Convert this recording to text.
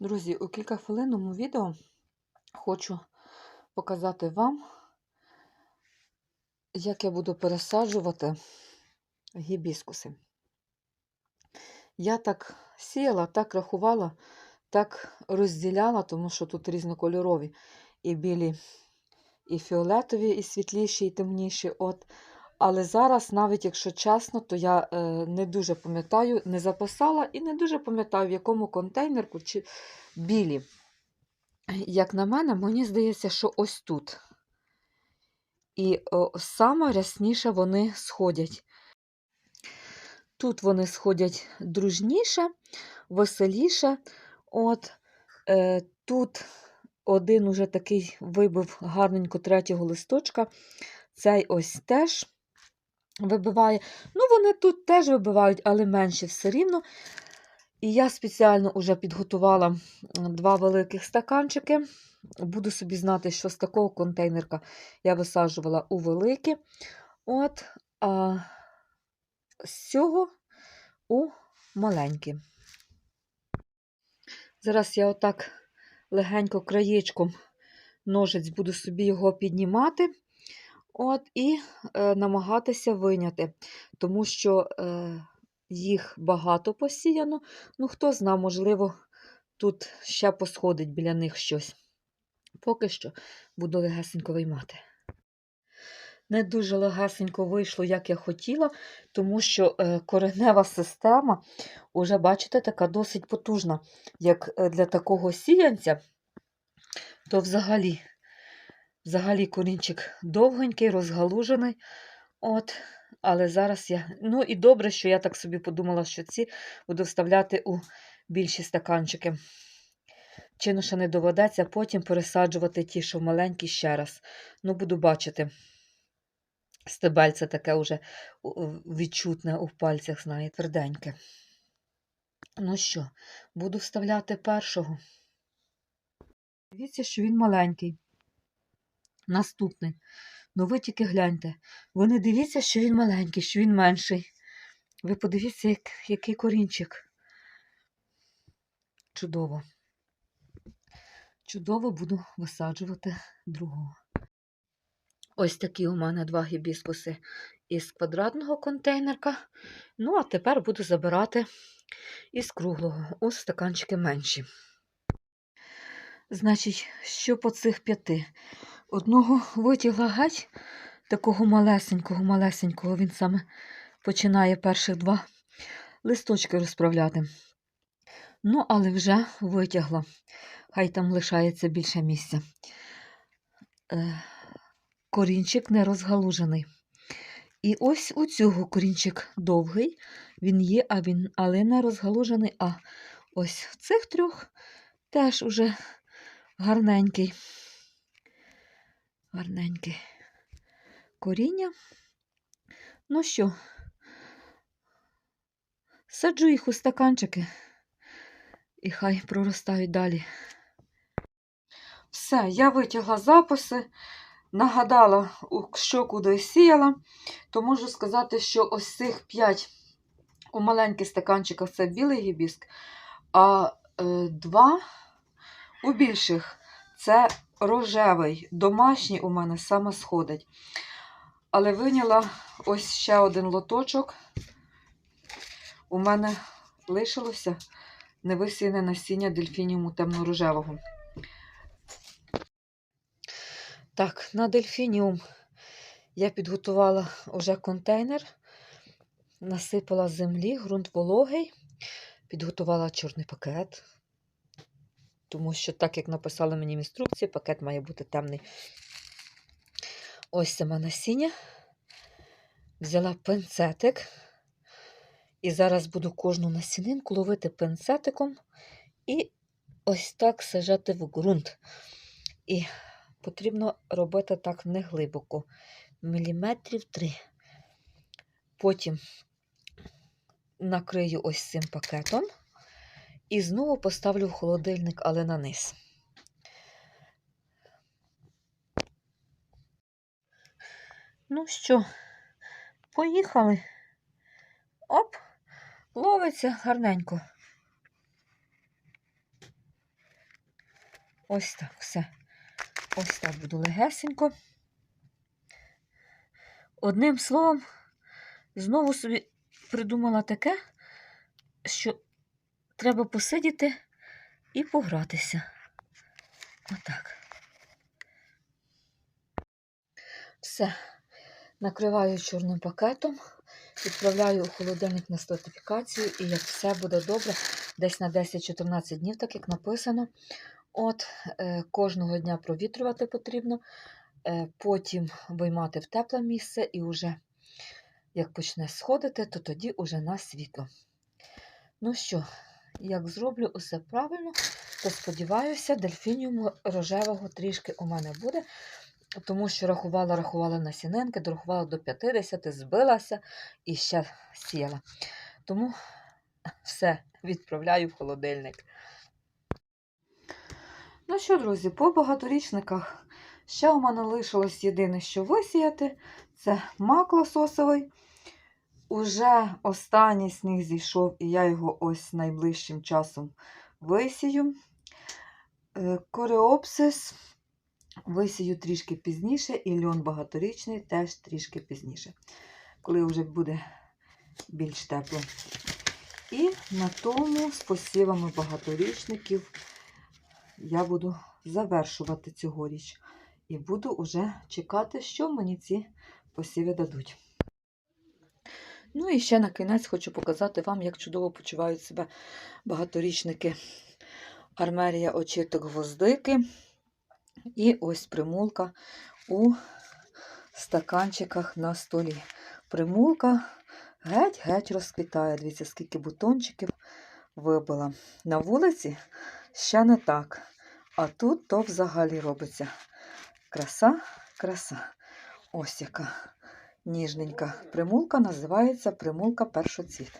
Друзі, у кількахвилинному відео хочу показати вам, як я буду пересаджувати гібіскуси. Я так сіяла, так рахувала, так розділяла, тому що тут різнокольорові і білі, і фіолетові, і світліші, і темніші. От. Але зараз, навіть якщо чесно, то я е, не дуже пам'ятаю, не записала і не дуже пам'ятаю, в якому контейнерку чи білі. Як на мене, мені здається, що ось тут. І о, саме рясніше вони сходять. Тут вони сходять дружніше, веселіше. От, е, Тут один уже такий вибив гарненько третього листочка. Цей ось теж вибиває. Ну, вони тут теж вибивають, але менше все рівно. І я спеціально вже підготувала два великих стаканчики. Буду собі знати, що з такого контейнерка я висаджувала у великі. От, а з цього у маленькі. Зараз я отак легенько краєчком ножиць буду собі його піднімати. От, І е, намагатися виняти, тому що е, їх багато посіяно. Ну, хто зна, можливо, тут ще посходить біля них щось. Поки що буду легесенько виймати. Не дуже легесенько вийшло, як я хотіла, тому що е, коренева система, уже, бачите, така досить потужна. Як е, для такого сіянця, то взагалі. Взагалі корінчик довгенький, розгалужений. От, Але зараз я. Ну і добре, що я так собі подумала, що ці буду вставляти у більші стаканчики. Чину ще не доведеться, потім пересаджувати ті, що маленькі, ще раз. Ну, буду бачити. Стебельце таке вже відчутне у пальцях, знає, тверденьке. Ну що, буду вставляти першого. Дивіться, що він маленький. Наступний. Ну ви тільки гляньте. Ви не дивіться, що він маленький, що він менший. Ви подивіться, як, який корінчик. Чудово. Чудово буду висаджувати другого. Ось такі у мене два гібіскуси із квадратного контейнерка. Ну, а тепер буду забирати із круглого. Ось стаканчики менші. Значить, що по цих п'яти? Одного витягла геть, такого малесенького, малесенького, він саме починає перших два листочки розправляти. Ну, але вже витягла, хай там лишається більше місця. Е, корінчик не розгалужений. І ось у цього корінчик довгий, він є, а він, але не розгалужений. А ось в цих трьох теж уже гарненький гарненьке коріння. Ну що, саджу їх у стаканчики і хай проростають далі. Все, я витягла записи, нагадала, що куди сіяла, то можу сказати, що ось цих 5 у маленьких стаканчиках це білий гібіск, а е, два у більших це рожевий, домашній у мене саме сходить. Але виняла ось ще один лоточок. У мене лишилося невисіяне насіння дельфініуму темно-рожевого. Так, на дельфініум я підготувала вже контейнер, насипала землі, ґрунт вологий, підготувала чорний пакет тому що, так як написали мені в інструкції, пакет має бути темний. Ось саме насіння. Взяла пинцетик. І зараз буду кожну насінинку ловити пинцетиком і ось так сажати в ґрунт. І потрібно робити так неглибоко, міліметрів три. Потім накрию ось цим пакетом. І знову поставлю в холодильник, але на низ. Ну що, поїхали. Оп, ловиться гарненько. Ось так все. Ось так буду легесенько. Одним словом, знову собі придумала таке, що треба посидіти і погратися. Отак. Все. Накриваю чорним пакетом, відправляю у холодильник на стратифікацію, і як все буде добре, десь на 10-14 днів, так як написано. От, е, кожного дня провітрювати потрібно, е, потім виймати в тепле місце і вже, як почне сходити, то тоді уже на світло. Ну що, як зроблю усе правильно, то сподіваюся, дельфініуму рожевого трішки у мене буде, тому що рахувала, рахувала насінинки, дорахувала до 50, збилася і ще сіла. Тому все, відправляю в холодильник. Ну що, друзі, по багаторічниках ще у мене лишилось єдине, що висіяти. Це мак лососовий. Уже останній сніг зійшов, і я його ось найближчим часом висію. Е, Кореопсис висію трішки пізніше, і льон багаторічний теж трішки пізніше, коли вже буде більш тепло. І на тому з посівами багаторічників я буду завершувати цьогоріч. І буду вже чекати, що мені ці посіви дадуть. Ну і ще на кінець хочу показати вам, як чудово почувають себе багаторічники армерія очіток гвоздики. І ось примулка у стаканчиках на столі. Примулка геть-геть розквітає. Дивіться, скільки бутончиків вибила. На вулиці ще не так. А тут то взагалі робиться. Краса, краса. Ось яка ніжненька примулка називається примулка першоцвіт.